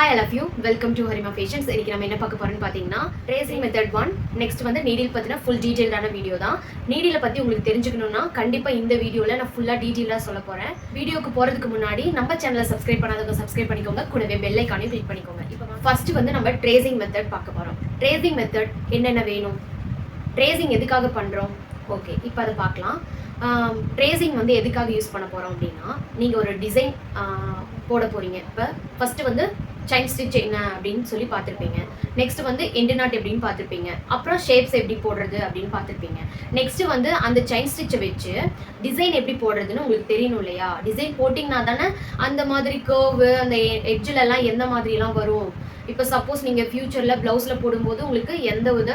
Hi love you welcome to Harima fashions இன்னைக்கு நம்ம என்ன பார்க்க போறோம்னு பார்த்தீங்கன்னா ட்ரேசிங் மெத்தட் ஒன் நெக்ஸ்ட் வந்து நீடில் பற்றின ஃபுல் டீட்டெயில்டான வீடியோ தான். நீடிலை பற்றி உங்களுக்கு தெரிஞ்சுக்கணும்னா கண்டிப்பாக இந்த வீடியோவில் நான் ஃபுல்லாக டீட்டெயிலாக சொல்ல போகிறேன் வீடியோக்கு போகிறதுக்கு முன்னாடி நம்ம சேனலை சப்ஸ்கிரைப் பண்ணாதவங்க சப்ஸ்கிரைப் பண்ணிக்கோங்க. கூடவே பெல் ஐக்கானையும் கிளிக் பண்ணிக்கோங்க. இப்போ ஃபர்ஸ்ட் வந்து நம்ம ட்ரேசிங் மெத்தட் பார்க்க போகிறோம் ட்ரேசிங் மெத்தட் என்னென்ன வேணும்? ட்ரேசிங் எதுக்காக பண்ணுறோம் ஓகே இப்போ அதை பார்க்கலாம். ட்ரேசிங் வந்து எதுக்காக யூஸ் பண்ண போகிறோம் அப்படின்னா நீங்கள் ஒரு டிசைன் போட போகிறீங்க இப்போ ஃபஸ்ட்டு வந்து செயின் ஸ்டிச் என்ன அப்படின்னு சொல்லி பார்த்துருப்பீங்க. நெக்ஸ்ட் வந்து எண்டு நாட் எப்படின்னு பார்த்துருப்பீங்க. அப்புறம் ஷேப்ஸ் எப்படி போடுறது அப்படின்னு பார்த்துருப்பீங்க. நெக்ஸ்ட் வந்து அந்த செயின் ஸ்டிச்சை வச்சு டிசைன் எப்படி போடுறதுன்னு உங்களுக்கு தெரியணும் இல்லையா? டிசைன் போட்டிங்கன்னா தானே அந்த மாதிரி கர்வு அந்த எட்ஜிலெல்லாம் எந்த மாதிரிலாம் வரும்? இப்போ சப்போஸ் நீங்கள் ஃப்யூச்சரில் ப்ளவுஸில் போடும்போது உங்களுக்கு எந்த வித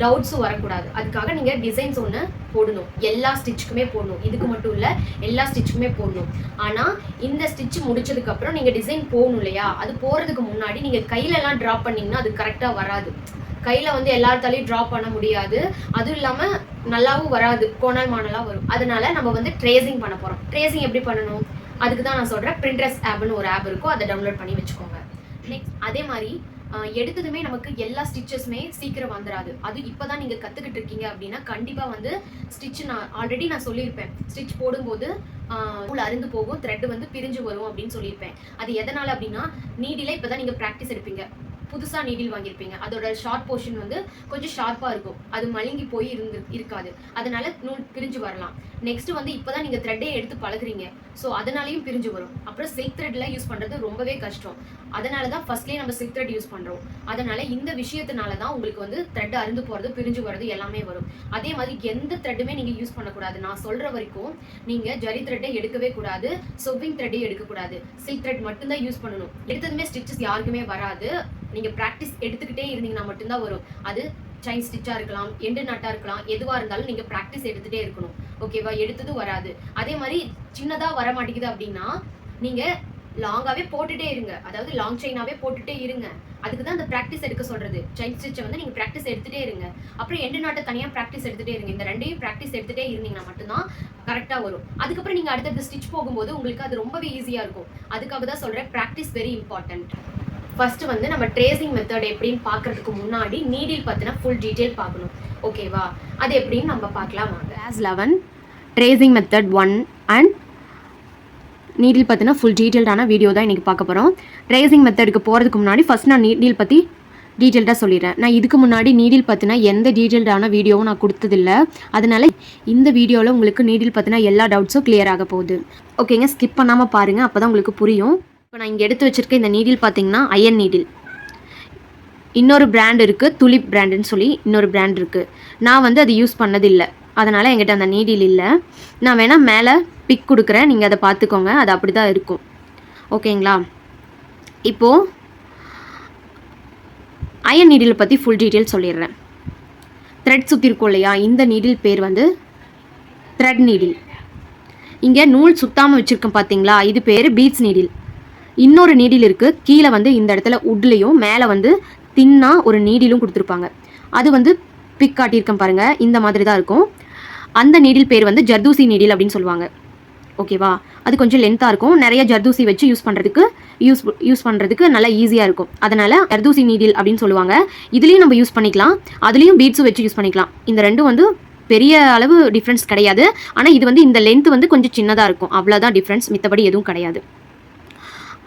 டவுட்ஸும் வரக்கூடாது. அதுக்காக நீங்கள் டிசைன்ஸ் ஒன்று போடணும். எல்லா ஸ்டிச்சுக்குமே போடணும். இதுக்கு மட்டும் இல்லை எல்லா ஸ்டிச்சுக்குமே போடணும். ஆனால் இந்த ஸ்டிச் முடிச்சதுக்கப்புறம் நீங்கள் டிசைன் போகணும் இல்லையா? அது போகிறதுக்கு முன்னாடி நீங்கள் கையிலலாம் ட்ராப் பண்ணிங்கன்னா அது கரெக்டாக வராது. கையில் வந்து எல்லாத்தாலையும் ட்ராப் பண்ண முடியாது. அதுவும் இல்லாமல் நல்லாவும் வராது. கோணல் மானலாக வரும். அதனால நம்ம வந்து ட்ரேசிங் பண்ண போகிறோம் ட்ரேசிங் எப்படி பண்ணணும்? அதுக்கு தான் நான் சொல்கிறேன் பிரிண்டர்ஸ் ஆப்னு ஒரு ஆப் இருக்கும். அதை டவுன்லோட் பண்ணி வச்சுக்கோங்க. நெக்ஸ்ட் அதே மாதிரி எடுத்ததுமே நமக்கு எல்லா ஸ்டிச்சஸுமே சீக்கிரம் வந்துடாது அது இப்போ தான் நீங்கள் கற்றுக்கிட்டு இருக்கீங்க அப்படின்னா கண்டிப்பாக வந்து ஸ்டிச் நான் ஆல்ரெடி நான் சொல்லியிருப்பேன். ஸ்டிச் போடும்போது நூல் அருந்து போகும் த்ரெட் வந்து பிரிஞ்சு வரும் அப்படின்னு சொல்லியிருப்பேன். அது எதனால் அப்படின்னா நீடில இப்போ தான் நீங்கள் ப்ராக்டிஸ் எடுப்பீங்க. புதுசாக நீடில் வாங்கியிருப்பீங்க. அதோட ஷார்ட் போர்ஷன் வந்து கொஞ்சம் ஷார்ப்பாக இருக்கும். அது மழுங்கி போய் இருந்து இருக்காது. அதனால நூல் பிரிஞ்சு வரலாம். நெக்ஸ்ட் வந்து இப்போ தான் நீங்கள் த்ரெட்டே எடுத்து பழகுறீங்க. ஸோ அதனாலையும் பிரிஞ்சு வரும். அப்புறம் சில்க் த்ரெட்ல யூஸ் பண்ணுறது ரொம்பவே கஷ்டம். அதனால தான் ஃபர்ஸ்ட்லேயே நம்ம சில்க் த்ரெட் யூஸ் பண்ணுறோம் அதனால இந்த விஷயத்தினால தான் உங்களுக்கு வந்து த்ரெட் அருந்து போகிறது பிரிஞ்சு வர்றது எல்லாமே வரும். அதே மாதிரி எந்த த்ரெட்டுமே நீங்கள் யூஸ் பண்ணக்கூடாது. நான் சொல்கிற வரைக்கும் நீங்கள் ஜரி த்ரெட்டை எடுக்கவே கூடாது. சொப்பிங் த்ரெட்டே எடுக்கக்கூடாது. சில்க் த்ரெட் மட்டும்தான் யூஸ் பண்ணணும். எடுத்ததுமே ஸ்டிச்சஸ் யாருக்குமே வராது. நீங்கள் ப்ராக்டிஸ் எடுத்துக்கிட்டே இருந்தீங்கன்னா மட்டும்தான் வரும். அது செயின் ஸ்டிச்சாக இருக்கலாம் எண்டு நட்டாக இருக்கலாம் எதுவாக இருந்தாலும் நீங்கள் ப்ராக்டிஸ் எடுத்துகிட்டே இருக்கணும். ஓகேவா எடுத்ததும் வராது. அதே மாதிரி சின்னதாக வர மாட்டேங்குது அப்படின்னா நீங்கள் லாங்காகவே போட்டுகிட்டே இருங்க. அதாவது லாங் செயினாகவே போட்டுகிட்டே இருங்க. அதுக்கு தான் அந்த ப்ராக்டிஸ் எடுக்க சொல்கிறது செயின் ஸ்டிச்சை வந்து நீங்கள் ப்ராக்டிஸ் எடுத்துகிட்டே இருங்க. அப்புறம் எண்டு நாட்டை தனியாக ப்ராக்டிஸ் எடுத்துகிட்டே இருங்க. இந்த ரெண்டையும் ப்ராக்டிஸ் எடுத்துகிட்டே இருந்தீங்கன்னா மட்டும்தான் கரெக்டாக வரும். அதுக்கப்புறம் நீங்கள் அடுத்தடுத்த ஸ்டிச் போகும்போது உங்களுக்கு அது ரொம்பவே ஈஸியாக இருக்கும். அதுக்காக தான் சொல்கிறேன் ப்ராக்டிஸ் வெரி இம்பார்ட்டன்ட் ஃபஸ்ட்டு வந்து நம்ம ட்ரேசிங் மெத்தட் எப்படின்னு பார்க்கறதுக்கு முன்னாடி நீடில் பற்றின ஃபுல் டீட்டெயில் பார்க்கணும். ஓகேவா அது எப்படின்னு நம்ம பார்க்கலாம் வாங்க. Class eleven tracing method one and needle பற்றின ஃபுல் டீட்டெயில்டான வீடியோ தான் இன்றைக்கி பார்க்க போகிறோம் ட்ரேசிங் மெத்தடுக்கு போகிறதுக்கு முன்னாடி ஃபர்ஸ்ட் நான் நீடில் பற்றி டீட்டெயில்டாக சொல்லிடுறேன். நான் இதுக்கு முன்னாடி நீடில் பற்றின எந்த டீட்டெயில்டான வீடியோவும் நான் கொடுத்ததில்ல. அதனால் இந்த வீடியோவில் உங்களுக்கு நீடில் பற்றின எல்லா டவுட்ஸும் கிளியர் ஆக போகுது. ஓகேங்க ஸ்கிப் பண்ணாமல் பாருங்கள் அப்போ தான் உங்களுக்கு புரியும். இப்போ நான் இங்கே எடுத்து வச்சிருக்க இந்த நீடில் பார்த்தீங்கன்னா அயன் நீடில் இன்னொரு பிராண்ட் இருக்குது துலிப் பிராண்டுன்னு சொல்லி இன்னொரு பிராண்ட் இருக்குது நான் வந்து அது யூஸ் பண்ணதில்லை. அதனால் என்கிட்ட அந்த நீடில் இல்லை. நான் வேணால் மேலே பிக் கொடுக்குறேன். நீங்கள் அதை பார்த்துக்கோங்க. அது அப்படி தான் இருக்கும். ஓகேங்களா? இப்போது அயன் நீடிலை பற்றி ஃபுல் டீட்டெயில் சொல்லிடுறேன். த்ரெட் சுற்றி இருக்கும் இல்லையா? இந்த நீடில் பேர் வந்து த்ரெட் நீடில் இங்கே நூல் சுத்தாமல் வச்சுருக்கேன் பார்த்தீங்களா? இது பேர் பீட்ஸ் நீடில் இன்னொரு நீடில் இருக்குது கீழே வந்து இந்த இடத்துல உட்லேயும் மேலே வந்து தின்னா ஒரு நீடிலும் கொடுத்துருப்பாங்க. அது வந்து பிக் காட்டியிருக்கேன் பாருங்கள் இந்த மாதிரி தான் இருக்கும். அந்த நீடில் பேர் வந்து ஜர்தூசி நீடில் அப்படின்னு சொல்லுவாங்க. ஓகேவா அது கொஞ்சம் லென்த்தாக இருக்கும். நிறைய ஜர்தூசி வச்சு யூஸ் பண்ணுறதுக்கு யூஸ் யூஸ் பண்ணுறதுக்கு நல்லா ஈஸியாக இருக்கும். அதனால் ஜர்தூசி நீடில் அப்படின்னு சொல்லுவாங்க. இதுலேயும் நம்ம யூஸ் பண்ணிக்கலாம். அதுலேயும் பீட்ஸும் வச்சு யூஸ் பண்ணிக்கலாம். இந்த ரெண்டும் வந்து பெரிய அளவு டிஃப்ரென்ஸ் கிடையாது. ஆனால் இது வந்து இந்த லென்த் வந்து கொஞ்சம் சின்னதாக இருக்கும். அவ்வளோதான் டிஃப்ரென்ஸ் மித்தபடி எதுவும் கிடையாது.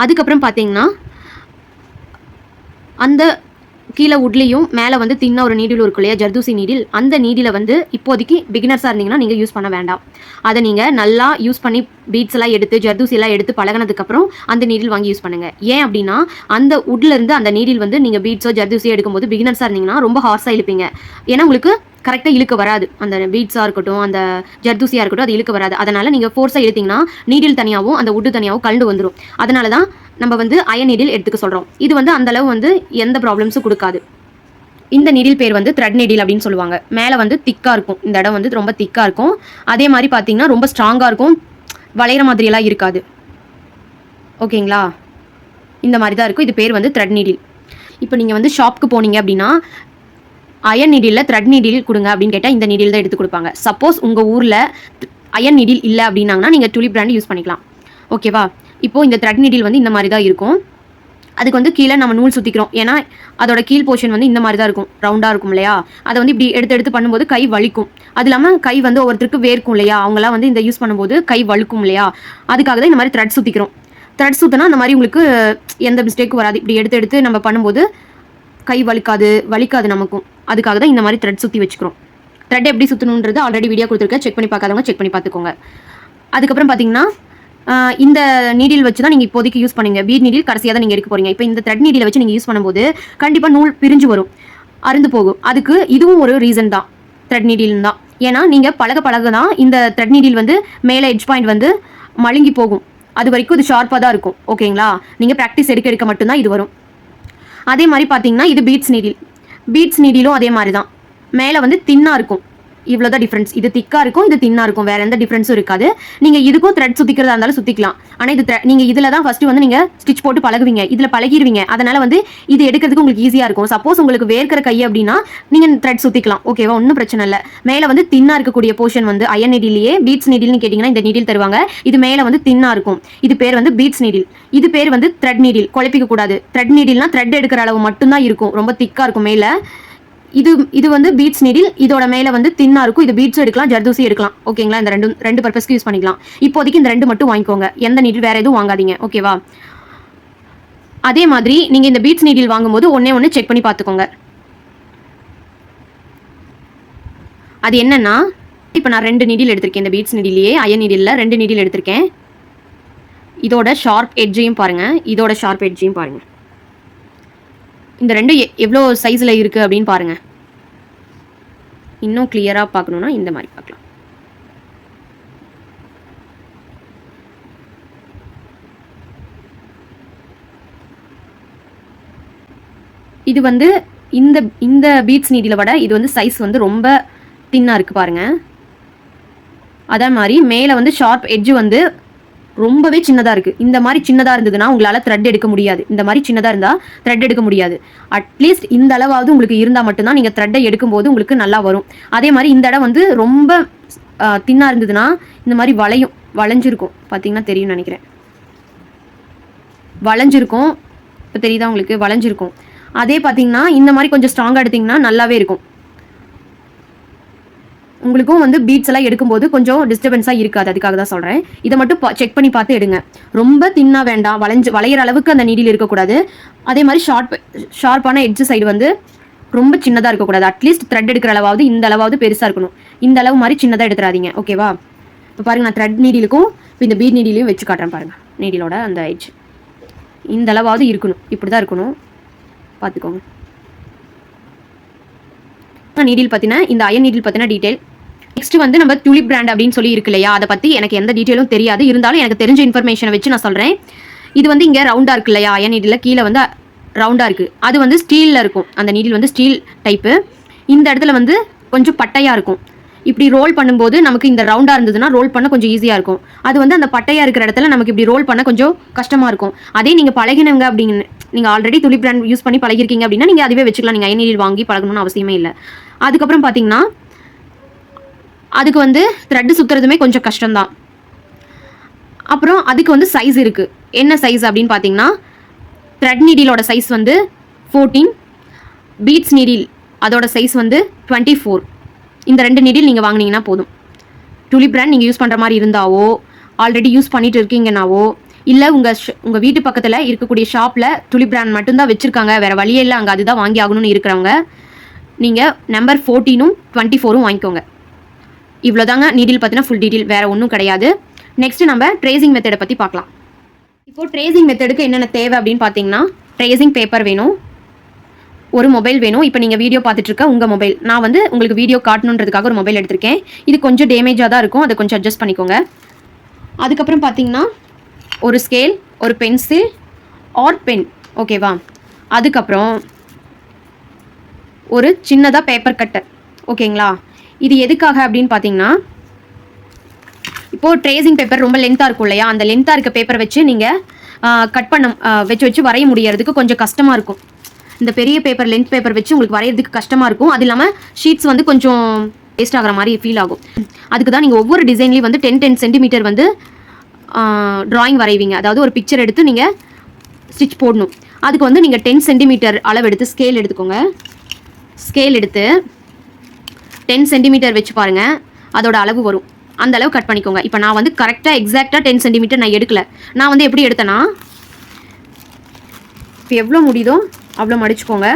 அதுக்கப்புறம் பார்த்தீங்கன்னா அந்த கீழே உட்லேயும் மேலே வந்து தின்ன ஒரு நீடில் இருக்கும் இல்லையா ஜர்தூசி நீடில் அந்த நீடில் வந்து இப்போதைக்கு பிகினர்ஸாக இருந்தீங்கன்னா நீங்கள் யூஸ் பண்ண வேண்டாம். அதை நீங்கள் நல்லா யூஸ் பண்ணி பீட்ஸ் எல்லாம் எடுத்து ஜர்தூசி எல்லாம் எடுத்து பழகினதுக்கப்புறம் அந்த நீடில் வாங்கி யூஸ் பண்ணுங்கள் ஏன் அப்படின்னா அந்த உட்லேருந்து அந்த நீடில் வந்து நீங்கள் பீட்ஸோ ஜர்தூசியோ எடுக்கும்போது பிகினர்ஸாக இருந்தீங்கன்னா ரொம்ப ஹார்ஸாக இருப்பீங்க ஏன்னா உங்களுக்கு கரெக்டாக இழுக்க வராது. அந்த பீட்ஸாக இருக்கட்டும் அந்த ஜர்தூசியாக இருக்கட்டும் அது இழுக்க வராது. அதனால் நீங்கள் ஃபோர்ஸாக இழுத்தீங்கன்னா நீடில் தனியாகவும் அந்த உட்டு தனியாகவும் கலந்து வந்துடும் அதனால தான் நம்ம வந்து அயன் நீடில் எடுத்துக்க சொல்கிறோம் இது வந்து அந்த அளவு வந்து எந்த ப்ராப்ளம்ஸும் கொடுக்காது. இந்த நீடில் பேர் வந்து த்ரெட் நீடில் அப்படின்னு சொல்லுவாங்க. மேலே வந்து திக்காக இருக்கும். இந்த இடம் வந்து ரொம்ப திக்காக இருக்கும். அதே மாதிரி பார்த்தீங்கன்னா ரொம்ப ஸ்ட்ராங்காக இருக்கும். வளையிற மாதிரியெல்லாம் இருக்காது. ஓகேங்களா? இந்த மாதிரி தான் இருக்கும். இது பேர் வந்து த்ரெட் நீடில் இப்போ நீங்கள் வந்து ஷாப்க்கு போனீங்க அப்படின்னா அயன் நீடிலில் த்ரெட் நீடில் கொடுங்க அப்படின்னு கேட்டால் இந்த நீடில் தான் எடுத்து கொடுப்பாங்க. சப்போஸ் உங்கள் ஊரில் அயன் நீடில் இல்லை அப்படின்னாங்கன்னா நீங்கள் டூலி பிராண்ட் யூஸ் பண்ணிக்கலாம். ஓகேவா இப்போ இந்த த்ரெட் நீடில் வந்து இந்த மாதிரி தான் இருக்கும். அதுக்கு வந்து கீழே நம்ம நூல் சுற்றிக்கிறோம் ஏன்னா அதோட கீழ் போர்ஷன் வந்து இந்த மாதிரி தான் இருக்கும். ரவுண்டாக இருக்கும் இல்லையா? அதை வந்து இப்படி எடுத்து எடுத்து பண்ணும்போது கை வலிக்கும். அது இல்லாமல் கை வந்து ஒவ்வொருத்தருக்கு வேர்க்கும் இல்லையா? அவங்களாம் வந்து இந்த யூஸ் பண்ணும்போது கை வலுக்கும் இல்லையா? அதுக்காக தான் இந்த மாதிரி த்ரெட் சுற்றிக்கிறோம் த்ரெட் சுற்றினா அந்த மாதிரி உங்களுக்கு எந்த மிஸ்டேக்கும் வராது. இப்படி எடுத்து எடுத்து நம்ம பண்ணும்போது கை வலிக்காது வலிக்காது நமக்கும். அதுக்காக தான் இந்த மாதிரி த்ரெட் சுற்றி வச்சுக்கிறோம். த்ரெட் எப்படி சுற்றணுன்றது ஆல்ரெடி வீடியோ கொடுத்துருக்கேன். செக் பண்ணி பார்க்காதவங்க செக் பண்ணி பார்த்துக்கோங்க. அதுக்கப்புறம் பார்த்தீங்கன்னா இந்த நீடில் வச்சு தான் நீங்கள் இப்போதைக்கு யூஸ் பண்ணுங்க. பீட் நீடில் கடைசியாக தான் நீங்கள் எடுக்க போகிறீங்க இப்போ இந்த த்ரெட் நீடில் வச்சு நீங்கள் யூஸ் பண்ணும்போது கண்டிப்பாக நூல் பிரிஞ்சு வரும். அருந்து போகும். அதுக்கு இதுவும் ஒரு ரீசன் தான். த்ரெட் நீடில் தான். ஏன்னா நீங்கள் பழக பழக தான் இந்த த்ரெட் நீடில் வந்து மேலே எட்ஜ் பாயிண்ட் வந்து மழுங்கி போகும். அது வரைக்கும் இது ஷார்ப்பாக தான் இருக்கும். ஓகேங்களா நீங்கள் ப்ராக்டிஸ் எடுக்க எடுக்க மட்டும்தான் இது வரும். அதே மாதிரி பார்த்தீங்கன்னா இது பீட்ஸ் நீடில் பீட்ஸ் நீடிலும் அதே மாதிரி தான் மேலே வந்து தின்னாக இருக்கும். இவ்வளோ தான் டிஃப்ரென்ஸ் இது திக்காக இருக்கும் இது தின்னாக இருக்கும். வேற எந்த டிஃப்ரென்ஸும் இருக்காது. நீங்கள் இதுக்கும் த்ரெட் சுற்றிக்கிறதா இருந்தாலும் சுற்றிக்கலாம் ஆனால் இது நீங்கள் இதில் தான் ஃபஸ்ட்டு வந்து நீங்கள் ஸ்டிச் போட்டு பழகுவீங்க. இதில் பழகிடுவீங்க அதனால் வந்து இது எடுக்கிறதுக்கு உங்களுக்கு ஈஸியாக இருக்கும். சப்போஸ் உங்களுக்கு வேர்க்கிற கை அப்படின்னா நீங்கள் த்ரெட் சுற்றிக்கலாம் ஓகேவா ஒன்றும் பிரச்சனை இல்லை. மேலே வந்து தின்னாக இருக்கக்கூடிய போர்ஷன் வந்து அயன் நீடிலேயே பீட்ஸ் நீடில்னு கேட்டிங்கன்னா இந்த நீடில் தருவாங்க. இது மேலே வந்து தின்னாக இருக்கும். இது பேர் வந்து பீட்ஸ் நீடில் இது பேர் வந்து த்ரெட் நீடில் குழப்பிக்க கூடாது. த்ரெட் நீடில்னா த்ரெட் எடுக்கிற அளவு மட்டும்தான் இருக்கும். ரொம்ப திக்காக இருக்கும் மேலே. இது இது வந்து பீட்ஸ் நீடில் இதோட மேலே வந்து தின்னா இருக்கும். இது பீட்ஸும் எடுக்கலாம் ஜர்தூசி எடுக்கலாம். ஓகேங்களா? இந்த ரெண்டு ரெண்டு பர்பஸ்க்கு யூஸ் பண்ணிக்கலாம். இப்போதைக்கு இந்த ரெண்டு மட்டும் வாங்கிக்கோங்க. எந்த நீடில் வேற எதுவும் வாங்காதீங்க. ஓகேவா? அதே மாதிரி நீங்கள் இந்த பீட்ஸ் நீடில் வாங்கும்போது ஒன்றே ஒன்று செக் பண்ணி பார்த்துக்கோங்க. அது என்னன்னா இப்போ நான் ரெண்டு நீடில் எடுத்திருக்கேன். இந்த பீட்ஸ் நீடிலேயே அயன் நீடிலில் ரெண்டு நீடில் எடுத்திருக்கேன். இதோட ஷார்ப் எட்ஜையும் பாருங்கள் இதோட ஷார்ப் எட்ஜையும் பாருங்கள் இந்த ரெண்டு எ- எவ்வளோ சைஸில் இருக்குது அப்படின்னு பாருங்கள் இன்னும் கிளியராக பார்க்கணுன்னா இந்த மாதிரி பார்க்கலாம். இது வந்து இந்த இந்த பீட்ஸ் நீடியில் விட இது வந்து சைஸ் வந்து ரொம்ப தின்னாக இருக்குது பாருங்க. அதே மாதிரி மேலே வந்து ஷார்ப் எட்ஜ் வந்து ரொம்பவே சின்னதாக இருக்குது இந்த மாதிரி சின்னதாக இருந்ததுன்னா உங்களால் த்ரெட் எடுக்க முடியாது. இந்த மாதிரி சின்னதாக இருந்தால் த்ரெட் எடுக்க முடியாது. அட்லீஸ்ட் இந்த அளவாவது உங்களுக்கு இருந்தால் மட்டும்தான் நீங்கள் த்ரெட்டை எடுக்கும்போது உங்களுக்கு நல்லா வரும். அதே மாதிரி இந்த இடம் வந்து ரொம்ப தின்னாக இருந்ததுன்னா இந்த மாதிரி வளையும் வளைஞ்சிருக்கும். பார்த்தீங்கன்னா தெரியும் நினைக்கிறேன். வளைஞ்சிருக்கும். இப்போ தெரியுதா உங்களுக்கு? வளைஞ்சிருக்கும். அதே பார்த்தீங்கன்னா இந்த மாதிரி கொஞ்சம் ஸ்ட்ராங்காக எடுத்தீங்கன்னா நல்லாவே இருக்கும். உங்களுக்கும் வந்து பீட்ஸ் எல்லாம் எடுக்கும்போது கொஞ்சம் டிஸ்டர்பன்ஸாக இருக்காது அதுக்காக தான் சொல்கிறேன் இதை மட்டும் செக் பண்ணி பார்த்து எடுங்க. ரொம்ப தின்னா வேண்டாம் வளைஞ்சு வளையிற அளவுக்கு அந்த நீடியில் இருக்கக்கூடாது. அதே மாதிரி ஷார்ப் ஷார்ப்பான எட்ஜு சைடு வந்து ரொம்ப சின்னதாக இருக்கக்கூடாது. அட்லீஸ்ட் த்ரெட் எடுக்கிற அளவாவது இந்த அளவாவது பெருசாக இருக்கணும். இந்த அளவு மாதிரி சின்னதாக எடுத்துறாதீங்க ஓகேவா இப்போ பாருங்க நான் த்ரெட் நீடிலுக்கும் இப்போ இந்த பீட் நீடிலையும் வச்சு காட்டுறேன் பாருங்கள் நீடிலோட அந்த எட்ஜ் இந்த அளவாவது இருக்கணும் இப்படி தான் இருக்கணும். பார்த்துக்கோங்க. நீடில் பார்த்தீங்கன்னா இந்த அயன் நீடில் பார்த்தீங்கன்னா டீட்டெயில் நெக்ஸ்ட் வந்து நம்ம டூலிப் பிராண்ட் அப்படின்னு சொல்லி இருக்கு இல்லையா? அதை பற்றி எனக்கு எந்த டீட்டெயிலும் தெரியாது. இருந்தாலும் எனக்கு தெரிஞ்ச இன்ஃபர்மேஷனை வச்சு நான் சொல்கிறேன் இது வந்து இங்கே ரவுண்டாக இருக்கு இல்லையா? அயன் நீடில் கீழே வந்து ரவுண்டாக இருக்குது அது வந்து ஸ்டீலில் இருக்கும். அந்த நீடில் வந்து ஸ்டீல் டைப்பு இந்த இடத்துல வந்து கொஞ்சம் பட்டையாக இருக்கும். இப்படி ரோல் பண்ணும்போது நமக்கு இந்த ரவுண்டாக இருந்ததுன்னா ரோல் பண்ண கொஞ்சம் ஈஸியாக இருக்கும். அது வந்து அந்த பட்டையாக இருக்கிற இடத்துல நமக்கு இப்படி ரோல் பண்ண கொஞ்சம் கஷ்டமாக இருக்கும். அதே நீங்கள் பழகினவங்க அப்படின்னு நீங்கள் ஆல்ரெடி துளி பிராண்ட் யூஸ் பண்ணி பழகிருக்கீங்க அப்படின்னா நீங்கள் அதுவே வச்சுக்கலாம். நீங்கள் ஐநீரில் வாங்கி பழகணும்னு அவசியமே இல்லை. அதுக்கப்புறம் பார்த்தீங்கன்னா அதுக்கு வந்து த்ரெட்டு சுற்றுறதுமே கொஞ்சம் கஷ்டம்தான். அப்புறம் அதுக்கு வந்து சைஸ் இருக்குது என்ன சைஸ் அப்படின்னு பார்த்தீங்கன்னா த்ரெட் நீடிலோட சைஸ் வந்து ஃபோர்டீன் பீட்ஸ் நீடில் அதோட சைஸ் வந்து டுவெண்ட்டி ஃபோர் இந்த ரெண்டு நீடில் நீங்கள் வாங்கினீங்கன்னா போதும். துளி பிராண்ட் நீங்கள் யூஸ் பண்ணுற மாதிரி இருந்தாவோ ஆல்ரெடி யூஸ் பண்ணிட்டு இருக்கீங்கனாவோ இல்லை உங்கள் உங்கள் வீட்டு பக்கத்தில் இருக்கக்கூடிய ஷாப்பில் துளி பிராண்ட் மட்டும்தான் வச்சுருக்காங்க வேறு வழியே இல்லை அங்கே அதுதான் வாங்கி ஆகணும்னு இருக்கிறவங்க நீங்கள் நம்பர் ஃபோர்டீனும் டுவெண்ட்டி ஃபோரும் வாங்கிக்கோங்க. இவ்வளோ தாங்க நீடில் பார்த்தீங்கன்னா ஃபுல் டீட்டெயில் வேறு ஒன்றும் கிடையாது. நெக்ஸ்ட் நம்ம ட்ரேசிங் மெத்தடை பற்றி பார்க்கலாம். இப்போது ட்ரேசிங் மெத்தடுக்கு என்னென்ன தேவை அப்படின்னு பார்த்தீங்கன்னா ட்ரேசிங் பேப்பர் வேணும் ஒரு மொபைல் வேணும். இப்போ நீங்கள் வீடியோ பார்த்துட்டு இருக்க உங்கள் மொபைல் நான் வந்து உங்களுக்கு வீடியோ காட்டணுன்றதுக்காக ஒரு மொபைல் எடுத்திருக்கேன். இது கொஞ்சம் டேமேஜாக தான் இருக்கும். அதை கொஞ்சம் அட்ஜஸ்ட் பண்ணிக்கோங்க. அதுக்கப்புறம் பார்த்தீங்கன்னா ஒரு ஸ்கேல் ஒரு பென்சில் ஆர் பென் ஓகேவா அதுக்கப்புறம் ஒரு சின்னதாக பேப்பர் கட்டர் ஓகேங்களா? இது எதுக்காக அப்படின்னு பார்த்தீங்கன்னா இப்போது ட்ரேசிங் பேப்பர் ரொம்ப லென்த்தாக இருக்கும் இல்லையா? அந்த லென்த்தாக இருக்க பேப்பரை வச்சு நீங்கள் கட் பண்ண வச்சு வச்சு வரைய முடியறதுக்கு கொஞ்சம் கஷ்டமாக இருக்கும். இந்த பெரிய பேப்பர் லென்த் பேப்பர் வச்சு உங்களுக்கு வரையிறதுக்கு கஷ்டமாக இருக்கும். அது இல்லாமல் ஷீட்ஸ் வந்து கொஞ்சம் வேஸ்ட் ஆகிற மாதிரி ஃபீல் ஆகும். அதுக்கு தான் நீங்கள் ஒவ்வொரு டிசைன்லேயும் வந்து டென் டென் சென்டிமீட்டர் வந்து ட்ராயிங் வரைவீங்க. அதாவது ஒரு பிக்சர் எடுத்து நீங்கள் ஸ்டிச் போடணும். அதுக்கு வந்து நீங்கள் டென் சென்டிமீட்டர் அளவு எடுத்து ஸ்கேல் எடுத்துக்கோங்க. ஸ்கேல் எடுத்து டென் சென்டிமீட்டர் வச்சு பாருங்கள் அதோட அளவு வரும். அந்த அளவு கட் பண்ணிக்கோங்க. இப்போ நான் வந்து கரெக்டாக எக்ஸாக்டாக டென் சென்டிமீட்டர் நான் எடுக்கல. நான் வந்து எப்படி எடுத்தேன்னா இப்போ எவ்வளோ முடியுதோ அவ்வளோ மடிச்சுக்கோங்க.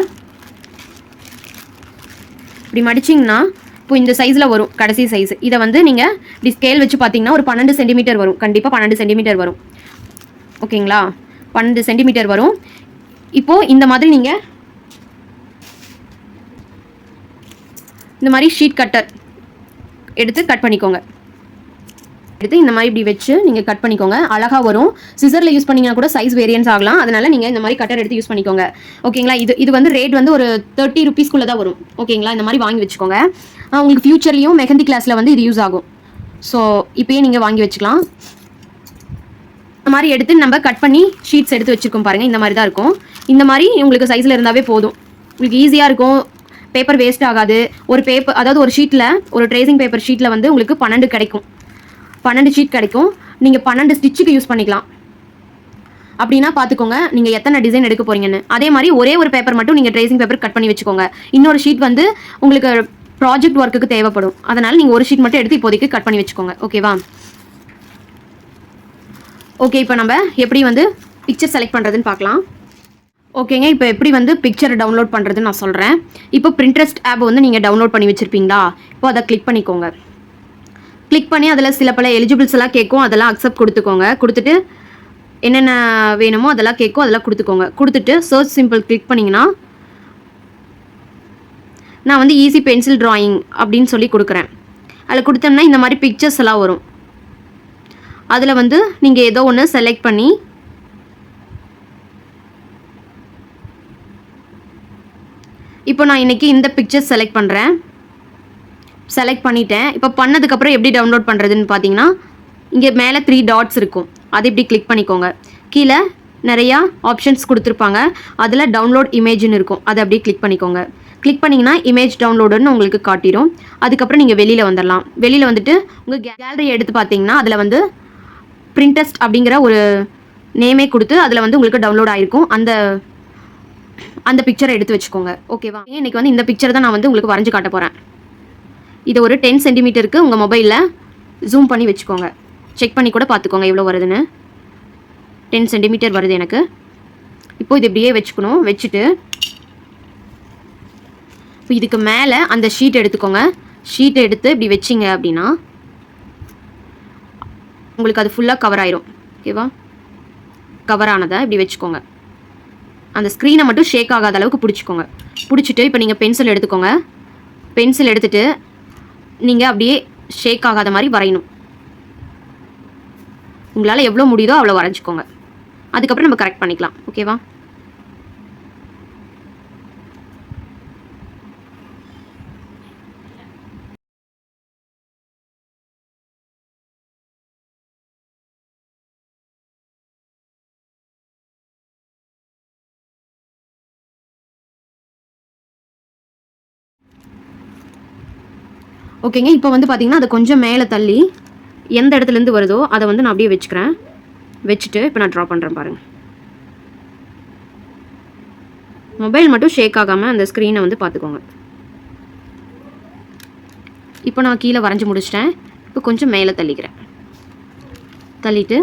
இப்படி மடிச்சிங்கன்னா இப்போ இந்த சைஸில் வரும் கடைசி சைஸ் இதை வந்து நீங்கள் இப்படி ஸ்கேல் வச்சு பார்த்தீங்கன்னா ஒரு பன்னெண்டு சென்டிமீட்டர் வரும். கண்டிப்பாக பன்னெண்டு சென்டிமீட்டர் வரும். ஓகேங்களா? பன்னெண்டு சென்டிமீட்டர் வரும். இப்போது இந்த மாதிரி நீங்கள் இந்த மாதிரி ஷீட் கட்டர் எடுத்து கட் பண்ணிக்கோங்க. எடுத்து இந்த மாதிரி இப்படி வச்சு நீங்கள் கட் பண்ணிக்கோங்க. அழகாக வரும். சிசரில் யூஸ் பண்ணிங்கன்னா கூட சைஸ் வேரியன்ஸ் ஆகலாம். அதனால் நீங்கள் இந்த மாதிரி கட்டர் எடுத்து யூஸ் பண்ணிக்கோங்க. ஓகேங்களா இது இது வந்து ரேட் வந்து ஒரு தேர்ட்டி ருபீஸ்க்குள்ளே தான் வரும். ஓகேங்களா இந்த மாதிரி வாங்கி வச்சுக்கோங்க. உங்களுக்கு ஃப்யூச்சர்லேயும் மெஹந்தி கிளாஸில் வந்து இது யூஸ் ஆகும். ஸோ இப்போயே நீங்கள் வாங்கி வச்சுக்கலாம். இந்த மாதிரி எடுத்து நம்ம கட் பண்ணி ஷீட்ஸ் எடுத்து வச்சுருக்கோம் பாருங்கள் இந்த மாதிரி தான் இருக்கும். இந்த மாதிரி உங்களுக்கு சைஸில் இருந்தாவே போதும். உங்களுக்கு ஈஸியாக இருக்கும். பேப்பர் வேஸ்ட் ஆகாது. ஒரு பேப்பர் அதாவது ஒரு ஷீட்டில் ஒரு ட்ரேசிங் பேப்பர் ஷீட்டில் வந்து உங்களுக்கு பன்னெண்டு கிடைக்கும். பன்னெண்டு ஷீட் கிடைக்கும். நீங்கள் பன்னெண்டு ஸ்டிச்சுக்கு யூஸ் பண்ணிக்கலாம். அப்படின்னா பார்த்துக்கோங்க நீங்கள் எத்தனை டிசைன் எடுக்க போறீங்கன்னு. அதே மாதிரி ஒரே ஒரு பேப்பர் மட்டும் நீங்கள் ட்ரேசிங் பேப்பர் கட் பண்ணி வச்சுக்கோங்க. இன்னொரு ஷீட் வந்து உங்களுக்கு ப்ராஜெக்ட் ஒர்க்குக்கு தேவைப்படும். அதனால் நீங்கள் ஒரு ஷீட் மட்டும் எடுத்து இப்போதைக்கு கட் பண்ணி வச்சுக்கோங்க. ஓகேவா ஓகே இப்போ நம்ம எப்படி வந்து பிக்சர் செலக்ட் பண்ணுறதுன்னு பார்க்கலாம் ஓகேங்க இப்போ எப்படி வந்து பிக்சரை டவுன்லோட் பண்ணுறதுன்னு நான் சொல்கிறேன் இப்போ பிரிண்ட்ரெஸ்ட் ஆப் வந்து நீங்கள் டவுன்லோட் பண்ணி வச்சுருப்பீங்களா? இப்போ அதை கிளிக் பண்ணிக்கோங்க. கிளிக் பண்ணி அதில் சில பல எலிஜிபிள்ஸ் எல்லாம் கேட்கும். அதெல்லாம் அக்செப்ட் கொடுத்துக்கோங்க. கொடுத்துட்டு என்னென்ன வேணுமோ அதெல்லாம் கேட்கும். அதெல்லாம் கொடுத்துக்கோங்க. கொடுத்துட்டு சர்ச் சிம்பிள் கிளிக் பண்ணிங்கன்னா நான் வந்து ஈஸி பென்சில் ட்ராயிங் அப்படின்னு சொல்லி கொடுக்குறேன். அதில் கொடுத்தோம்னா இந்த மாதிரி பிக்சர்ஸ் எல்லாம் வரும். அதில் வந்து நீங்கள் ஏதோ ஒன்று செலக்ட் பண்ணி இப்போ நான் இன்னைக்கு இந்த பிக்சர் செலக்ட் பண்ணுறேன் செலக்ட் பண்ணிட்டேன். இப்போ பண்ணதுக்கப்புறம் எப்படி டவுன்லோட் பண்ணுறதுன்னு பார்த்தீங்கன்னா இங்கே மேலே த்ரீ டாட்ஸ் இருக்கும். அதை இப்படி கிளிக் பண்ணிக்கோங்க. கீழே நிறையா ஆப்ஷன்ஸ் கொடுத்துருப்பாங்க. அதில் டவுன்லோட் இமேஜ்னு இருக்கும். அதை அப்படியே கிளிக் பண்ணிக்கோங்க. கிளிக் பண்ணிங்கன்னா இமேஜ் டவுன்லோடுன்னு உங்களுக்கு காட்டிடும் அதுக்கப்புறம் நீங்கள் வெளியில் வந்துடலாம் வெளியில் வந்துட்டு உங்கள் கேலரி எடுத்து பார்த்தீங்கன்னா அதில் வந்து பிரிண்டஸ்ட் அப்படிங்கிற ஒரு நேமே கொடுத்து அதில் வந்து உங்களுக்கு டவுன்லோட் ஆகிருக்கும் அந்த அந்த பிக்சரை எடுத்து வச்சுக்கோங்க. ஓகேவா இன்னைக்கு வந்து இந்த பிக்சர் தான் நான் வந்து உங்களுக்கு வரைஞ்சு காட்ட போகிறேன் இது ஒரு டென் சென்டிமீட்டருக்கு உங்கள் மொபைலில் ஜூம் பண்ணி வச்சுக்கோங்க. செக் பண்ணி கூட பார்த்துக்கோங்க எவ்வளோ வருதுன்னு. டென் சென்டிமீட்டர் வருது எனக்கு. இப்போ இது இப்படியே வச்சுக்கணும். வச்சுட்டு இப்போ இதுக்கு மேலே அந்த ஷீட் எடுத்துக்கோங்க. ஷீட்டை எடுத்து இப்படி வச்சிங்க அப்படின்னா உங்களுக்கு அது ஃபுல்லாக கவர் ஆயிரும். ஓகேவா கவர் ஆனதை இப்படி வச்சுக்கோங்க. அந்த ஸ்க்ரீனை மட்டும் ஷேக் ஆகாத அளவுக்கு பிடிச்சிக்கோங்க. பிடிச்சிட்டு இப்போ நீங்கள் பென்சில் எடுத்துக்கோங்க. பென்சில் எடுத்துகிட்டு நீங்கள் அப்படியே ஷேக் ஆகாத மாதிரி வரையணும். உங்களால் எவ்வளோ முடியுதோ அவ்வளோ வரைஞ்சிக்கோங்க. அதுக்கப்புறம் நம்ம கரெக்ட் பண்ணிக்கலாம். ஓகேவா ஓகேங்க இப்போ வந்து பார்த்தீங்கன்னா அதை கொஞ்சம் மேலே தள்ளி எந்த இடத்துலேருந்து வருதோ அதை வந்து நான் அப்படியே வச்சுக்கிறேன். வச்சுட்டு இப்போ நான் ட்ரா பண்ணுறேன் பாருங்கள் மொபைல் மட்டும் ஷேக் ஆகாமல் அந்த ஸ்க்ரீனை வந்து பார்த்துக்கோங்க. இப்போ நான் கீழே வரைஞ்சி முடிச்சிட்டேன். இப்போ கொஞ்சம் மேலே தள்ளிக்கிறேன். தள்ளிட்டு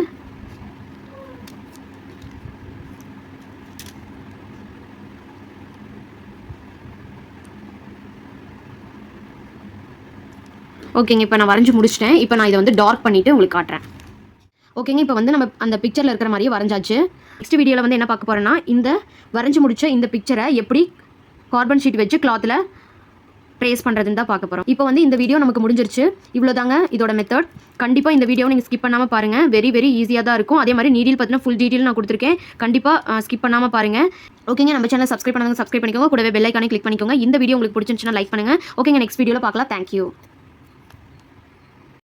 ஓகேங்க இப்போ நான் வரைஞ்சி முடிச்சிட்டேன். இப்போ நான் இதை வந்து டார்க் பண்ணிவிட்டு உங்களுக்கு காட்டுறேன். ஓகேங்க இப்போ வந்து நம்ம அந்த பிக்சரில் இருக்கிற மாதிரியே வரைஞ்சாச்சு. நெக்ஸ்ட் வீடியோவில் வந்து என்ன பார்க்க போகிறேன்னா இந்த வரைஞ்சி முடிச்ச இந்த பிக்சரை எப்படி கார்பன் ஷீட் வச்சு கிளாத்தில் ட்ரேஸ் பண்ணுறதுன்னு தான் பார்க்க போகிறோம் இப்போ வந்து இந்த வீடியோ நமக்கு முடிஞ்சிருச்சு. இவ்வளோ தாங்க இதோட மெத்தட் கண்டிப்பாக இந்த வீடியோ நீங்கள் ஸ்கிப் பண்ணாமல் பாருங்கள் வெரி வெரி ஈஸியாக தான் இருக்கும். அதே மாதிரி நீடில் பார்த்தீங்கன்னா ஃபுல் டீட்டெயில் நான் கொடுத்துருக்கேன். கண்டிப்பாக ஸ்கிப் பண்ணாமல் பாருங்கள் ஓகேங்க நம்ம சேனல் சப்ஸ்கிரைப் பண்ணாங்க சப்ஸ்கிரைப் பண்ணிக்கோங்க. கூடவே பெல் ஐக்கானே கிளிக் பண்ணிக்கோங்க. இந்த வீடியோ உங்களுக்கு பிடிச்சிருந்துச்சுன்னா லைக் பண்ணுங்கள் ஓகேங்க நெக்ஸ்ட் வீடியோவில் பார்க்கலாம். தேங்க்யூ